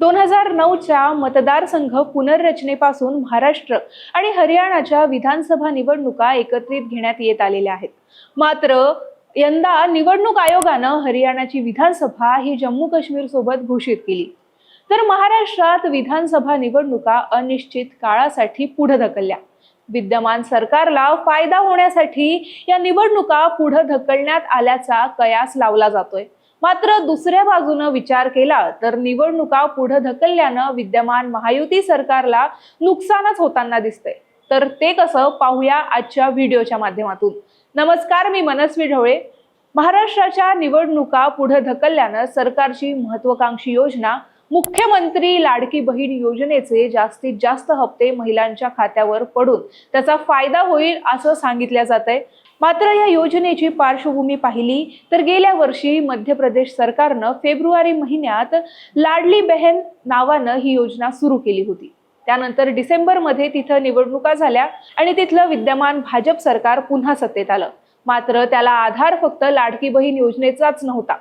दोन हजार नऊच्या मतदारसंघ पुनर्रचनेपासून महाराष्ट्र आणि हरियाणाच्या विधानसभा निवडणुका एकत्रित घेण्यात येत आलेल्या आहेत. मात्र यंदा निवडणूक आयोगानं हरियाणाची विधानसभा ही जम्मू काश्मीर सोबत घोषित केली. तर महाराष्ट्रात विधानसभा निवडणुका अनिश्चित काळासाठी पुढे ढकलल्या. विद्यमान सरकारला फायदा होण्यासाठी या निवडणुका पुढे ढकलण्यात आल्याचा कयास लावला जातोय. मात्र दुसऱ्या बाजूनं विचार केला तर निवडणुका पुढे ढकलल्यानं विद्यमान महायुती सरकारला नुकसानच होताना दिसतंय. तर ते कसं पाहूया आजच्या व्हिडिओच्या माध्यमातून. नमस्कार मी मनस्वी ढवळे महाराष्ट्राच्या निवडणुका पुढे ढकलल्यानं सरकारची महत्वाकांक्षी योजना मुख्यमंत्री लाडकी बहीण योजनेचे जास्तीत जास्त हप्ते महिलांच्या खात्यावर पडून त्याचा फायदा होईल असं सांगितलं जात आहे मात्र या योजनेची पार्श्वभूमी पाहिली तर गेल्या वर्षी मध्य प्रदेश सरकारनं फेब्रुवारी महिन्यात लाडली बहन नावानं ही योजना सुरू केली होती. त्यानंतर डिसेंबरमध्ये तिथं निवडणुका झाल्या आणि तिथलं विद्यमान भाजप सरकार पुन्हा सत्तेत आलं. मात्र त्याला आधार फक्त लाडकी बहीण योजनेचाच नव्हता.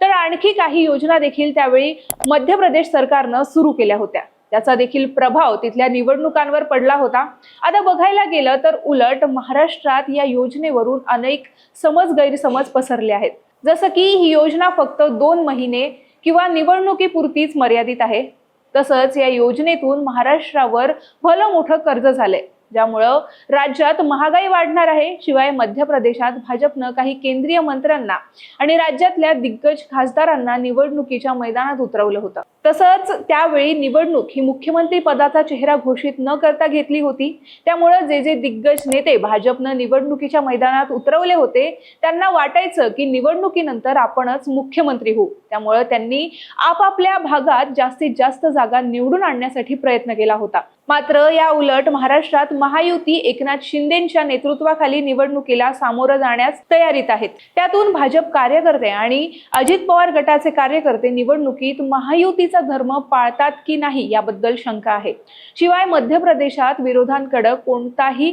तर आणखी काही योजना देखील त्यावेळी मध्य प्रदेश सरकारनं सुरू केल्या होत्या. त्याचा देखील प्रभाव तिथल्या निवडणुकांवर पडला होता. आता बघायला गेलं तर उलट महाराष्ट्रात या योजनेवरून अनेक समज गैरसमज पसरले आहेत. जसं की ही योजना फक्त दोन महिने किंवा निवडणुकीपुरतीच मर्यादित आहे. तसंच या योजनेतून महाराष्ट्रावर भलं मोठं कर्ज झालंय. ज्यामुळं राज्यात महागाई वाढणार आहे. शिवाय मध्य प्रदेशात भाजपनं काही केंद्रीय मंत्र्यांना आणि राज्यातल्या दिग्गज खासदारांना निवडणुकीच्या मैदानात उतरवलं होतं. तसंच त्यावेळी निवडणूक ही मुख्यमंत्री पदाचा चेहरा घोषित न करता घेतली होती. त्यामुळं जे जे दिग्गज नेते भाजपनं निवडणुकीच्या मैदानात उतरवले होते त्यांना वाटायचं की निवडणुकीनंतर आपणच मुख्यमंत्री होऊ. त्यामुळं त्यांनी आपापल्या भागात जास्तीत जास्त जागा निवडून आणण्यासाठी प्रयत्न केला होता. मात्र या उलट महाराष्ट्रात महायुती एकनाथ शिंदेच्या नेतृत्वाखाली निवडणुकीला सामोरं जाण्यास तयारीत आहेत. त्यातून भाजप कार्यकर्ते आणि अजित पवार गटाचे कार्यकर्ते निवडणुकीत महायुती महायुतीचा धर्म पाळतात की नाही याबद्दल शंका आहे. शिवाय मध्य प्रदेशात विरोधांकडे कोणताही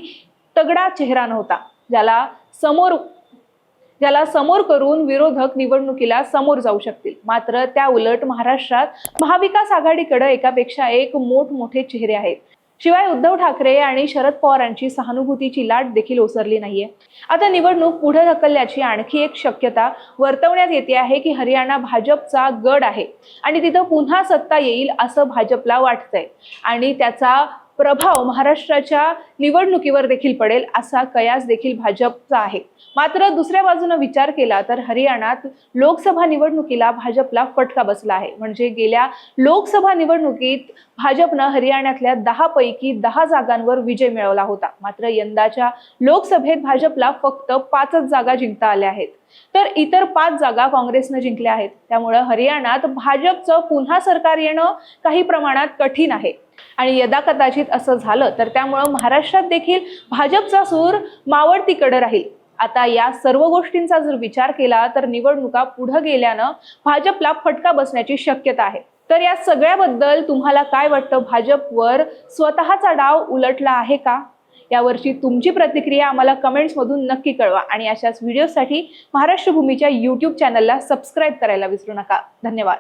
तगडा चेहरा नव्हता. ज्याला समोर ज्याला समोर करून विरोधक निवडणुकीला समोर जाऊ शकतील. मात्र त्या उलट महाराष्ट्रात महाविकास आघाडीकडे एकापेक्षा एक मोठमोठे चेहरे आहेत. शिवाय उद्धव ठाकरे आणि शरद पवारांची सहानुभूतीची लाट देखील ओसरली नाहीये. आता निवडणूक पुढे ढकलल्याची आणखी एक शक्यता वर्तवण्यात येते आहे की हरियाणा भाजपचा गड आहे आणि तिथं पुन्हा सत्ता येईल असं भाजपला वाटतंय. आणि त्याचा प्रभाव महाराष्ट्राच्या निवडणुकीवर देखील पडेल असा कयास देखील भाजपचा आहे. मात्र दुसऱ्या बाजूनं विचार केला तर हरियाणात लोकसभा निवडणुकीला भाजपला फटका बसला आहे. म्हणजे गेल्या लोकसभा निवडणुकीत भाजपनं हरियाणातल्या दहा पैकी दहा जागांवर विजय मिळवला होता. मात्र यंदाच्या लोकसभेत भाजपला फक्त पाचच जागा जिंकता आल्या आहेत. तर इतर पाच जागा काँग्रेसनं जिंकल्या आहेत. त्यामुळं हरियाणात भाजपचं पुन्हा सरकार येणं काही प्रमाणात कठीण आहे. आणि यदा कदाचित असं झालं तर त्यामुळं महाराष्ट्रात देखील भाजपचा सूर मावळतीकडे राहील. आता या सर्व गोष्टींचा जर विचार केला तर निवडणुका पुढे गेल्यानं भाजपला फटका बसण्याची शक्यता आहे. तर या सगळ्याबद्दल तुम्हाला काय वाटतं? भाजपवर स्वतःचा डाव उलटला आहे का? यावरची तुमची प्रतिक्रिया आम्हाला कमेंट्समधून नक्की कळवा आणि अशाच व्हिडिओसाठी महाराष्ट्र भूमीच्या यूट्यूब चॅनलला सबस्क्राईब करायला विसरू नका. धन्यवाद.